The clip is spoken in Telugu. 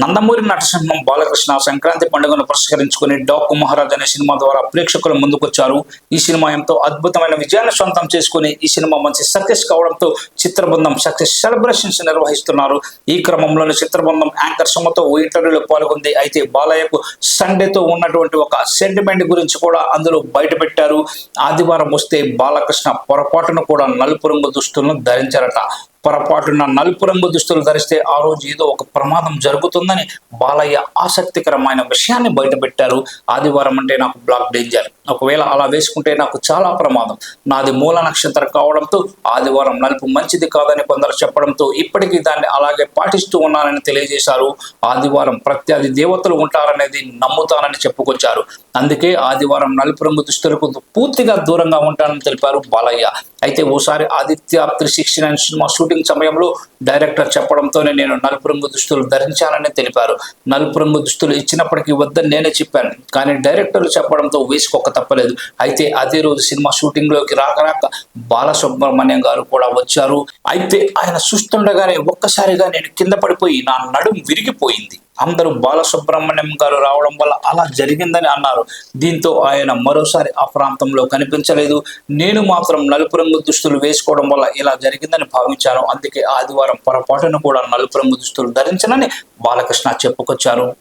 నందమూరి నటసింహం బాలకృష్ణ సంక్రాంతి పండుగను పురస్కరించుకుని డాకు మహారాజ్ అనే సినిమా ద్వారా ప్రేక్షకుల ముందుకొచ్చారు. ఈ సినిమా ఎంతో అద్భుతమైన విజయాన్ని సొంతం చేసుకుని ఈ సినిమా మంచి సక్సెస్ కావడంతో చిత్రబృందం సక్సెస్ సెలబ్రేషన్స్ నిర్వహిస్తున్నారు. ఈ క్రమంలోనే చిత్రబృందం యాంకర్ సుమతో ఓ ఇంటర్వ్యూలో పాల్గొంది. అయితే బాలయ్యకు సండేతో ఉన్నటువంటి ఒక సెంటిమెంట్ గురించి కూడా అందులో బయటపెట్టారు. ఆదివారం వస్తే బాలకృష్ణ పొరపాటును కూడా నలుపు రంగు దుస్తులను ధరించారట. పొరపాటున నలుపు రంగు దుస్తులు ధరిస్తే ఆ రోజు ఏదో ఒక ప్రమాదం జరుగుతుందని బాలయ్య ఆసక్తికరమైన విషయాన్ని బయటపెట్టారు. ఆదివారం అంటే నాకు బ్లాక్ డేంజర్. ఒకవేళ అలా వేసుకుంటే నాకు చాలా ప్రమాదం. నాది మూల నక్షత్రం కావడంతో ఆదివారం నలుపు మంచిది కాదని కొందరు చెప్పడంతో ఇప్పటికీ దాన్ని అలాగే పాటిస్తూ ఉన్నానని తెలియజేశారు. ఆదివారం ప్రత్యర్థి దేవతలు ఉంటారనేది నమ్ముతానని చెప్పుకొచ్చారు. అందుకే ఆదివారం నలుపు రంగు దుస్తులకు పూర్తిగా దూరంగా ఉంటానని తెలిపారు బాలయ్య. అయితే ఓసారి Aditya three sixty nine cinema shooting సమయంలో డైరెక్టర్ చెప్పడంతోనే నేను నలుపు రంగు దుస్తులు ధరించానని తెలిపారు. నలుపు రంగు దుస్తులు ఇచ్చినప్పటికీ వద్దని నేనే చెప్పాను. కానీ డైరెక్టర్లు చెప్పడంతో వేసుకోక తప్పలేదు. అయితే అదే రోజు సినిమా షూటింగ్లోకి రాక రాక బాలసుబ్రహ్మణ్యం గారు కూడా వచ్చారు. అయితే ఆయన చూస్తుండగానే ఒక్కసారిగా నేను కింద పడిపోయి నా నడుం విరిగిపోయింది. అందరూ బాలసుబ్రహ్మణ్యం గారు రావడం వల్ల అలా జరిగిందని అన్నారు. దీంతో ఆయన మరోసారి ఆ ప్రాంతంలో కనిపించలేదు. నేను మాత్రం నలుపు రంగు దుస్తులు వేసుకోవడం వల్ల ఇలా జరిగిందని భావించాను. అందుకే ఆదివారం పొరపాటును కూడా నలుపు రంగు దుస్తులు ధరించనని బాలకృష్ణ చెప్పుకొచ్చారు.